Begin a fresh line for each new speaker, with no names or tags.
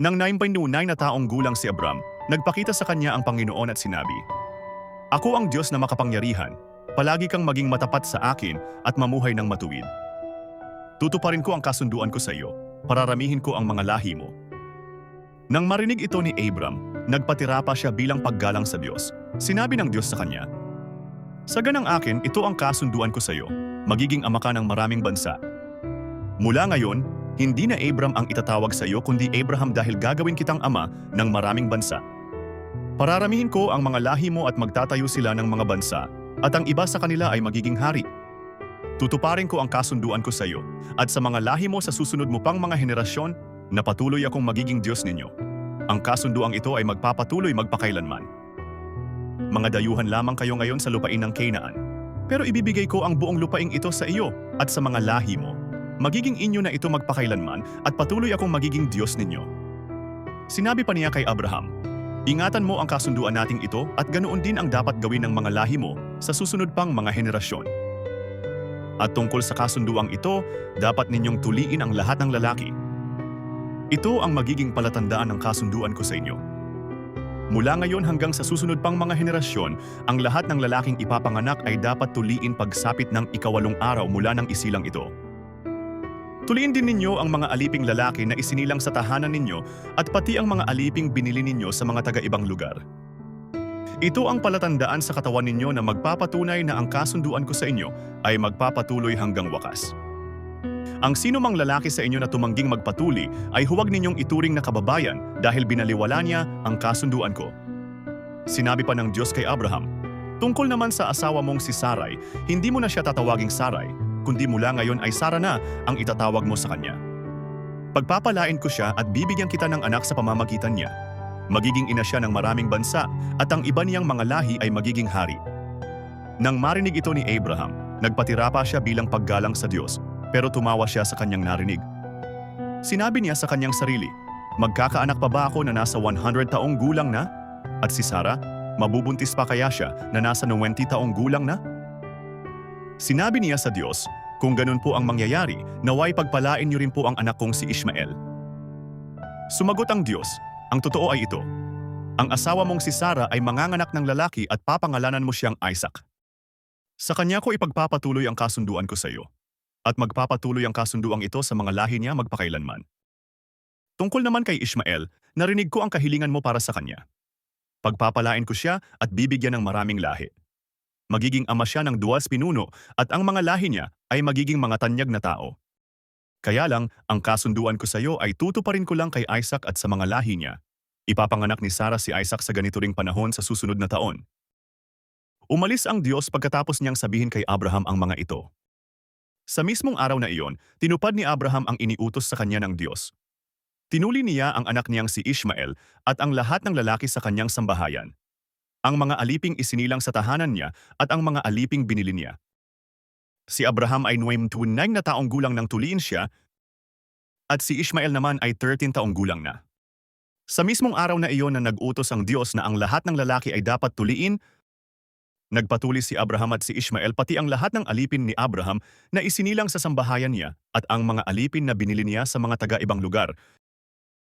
Nang 9.9 na taong gulang si Abram, nagpakita sa kanya ang Panginoon at sinabi, Ako ang Diyos na makapangyarihan, palagi kang maging matapat sa akin at mamuhay ng matuwid. Tutuparin ko ang kasunduan ko sa iyo, pararamihin ko ang mga lahi mo. Nang marinig ito ni Abram, nagpatira pa siya bilang paggalang sa Diyos. Sinabi ng Diyos sa kanya, Sa ganang akin, ito ang kasunduan ko sa iyo, magiging ama ka ng maraming bansa. Mula ngayon, hindi na Abram ang itatawag sa iyo kundi Abraham dahil gagawin kitang ama ng maraming bansa. Pararamihin ko ang mga lahi mo at magtatayo sila ng mga bansa at ang iba sa kanila ay magiging hari. Tutuparin ko ang kasunduan ko sa iyo at sa mga lahi mo sa susunod mo pang mga henerasyon na patuloy akong magiging Diyos ninyo. Ang kasunduang ito ay magpapatuloy magpakailanman. Mga dayuhan lamang kayo ngayon sa lupain ng Canaan. Pero ibibigay ko ang buong lupaing ito sa iyo at sa mga lahi mo. Magiging inyo na ito magpakailanman at patuloy akong magiging Diyos ninyo. Sinabi pa niya kay Abraham, Ingatan mo ang kasunduan nating ito at ganoon din ang dapat gawin ng mga lahi mo sa susunod pang mga henerasyon. At tungkol sa kasunduang ito, dapat ninyong tuliin ang lahat ng lalaki. Ito ang magiging palatandaan ng kasunduan ko sa inyo. Mula ngayon hanggang sa susunod pang mga henerasyon, ang lahat ng lalaking ipapanganak ay dapat tuliin pagsapit ng ikawalong araw mula ng isilang ito. Tuliin din ninyo ang mga aliping lalaki na isinilang sa tahanan ninyo at pati ang mga aliping binili ninyo sa mga taga-ibang lugar. Ito ang palatandaan sa katawan ninyo na magpapatunay na ang kasunduan ko sa inyo ay magpapatuloy hanggang wakas. Ang sino mang lalaki sa inyo na tumangging magpatuli ay huwag ninyong ituring na kababayan dahil binaliwala niya ang kasunduan ko. Sinabi pa ng Diyos kay Abraham, Tungkol naman sa asawa mong si Sarai, hindi mo na siya tatawaging Sarai, kundi mula ngayon ay Sara na ang itatawag mo sa kanya. Pagpapalain ko siya at bibigyan kita ng anak sa pamamagitan niya. Magiging ina siya ng maraming bansa at ang iba niyang mga lahi ay magiging hari. Nang marinig ito ni Abraham, nagpatira pa siya bilang paggalang sa Diyos, pero tumawa siya sa kanyang narinig. Sinabi niya sa kanyang sarili, Magkakaanak pa ba ako na nasa 100 taong gulang na? At si Sarah, mabubuntis pa kaya siya na nasa 90 taong gulang na? Sinabi niya sa Diyos, kung ganun po ang mangyayari, naway pagpalain niyo rin po ang anak kong si Ishmael. Sumagot ang Diyos, ang totoo ay ito. Ang asawa mong si Sarah ay manganganak ng lalaki at papangalanan mo siyang Isaac. Sa kanya ko ipagpapatuloy ang kasunduan ko sa iyo, at magpapatuloy ang kasunduang ito sa mga lahi niya magpakailanman. Tungkol naman kay Ishmael, narinig ko ang kahilingan mo para sa kanya. Pagpapalain ko siya at bibigyan ng maraming lahi. Magiging ama siya ng duwas pinuno at ang mga lahi niya ay magiging mga tanyag na tao. Kaya lang, ang kasunduan ko sa iyo ay tutuparin ko lang kay Isaac at sa mga lahi niya. Ipapanganak ni Sarah si Isaac sa ganito ring panahon sa susunod na taon. Umalis ang Diyos pagkatapos niyang sabihin kay Abraham ang mga ito. Sa mismong araw na iyon, tinupad ni Abraham ang iniutos sa kanya ng Diyos. Tinuli niya ang anak niyang si Ishmael at ang lahat ng lalaki sa kanyang sambahayan. Ang mga aliping isinilang sa tahanan niya at ang mga aliping binili niya. Si Abraham ay 99 na taong gulang nang tuliin siya at si Ishmael naman ay 13 taong gulang na. Sa mismong araw na iyon na nag-utos ang Diyos na ang lahat ng lalaki ay dapat tuliin, nagpatuli si Abraham at si Ishmael pati ang lahat ng alipin ni Abraham na isinilang sa sambahayan niya at ang mga alipin na binili niya sa mga taga-ibang lugar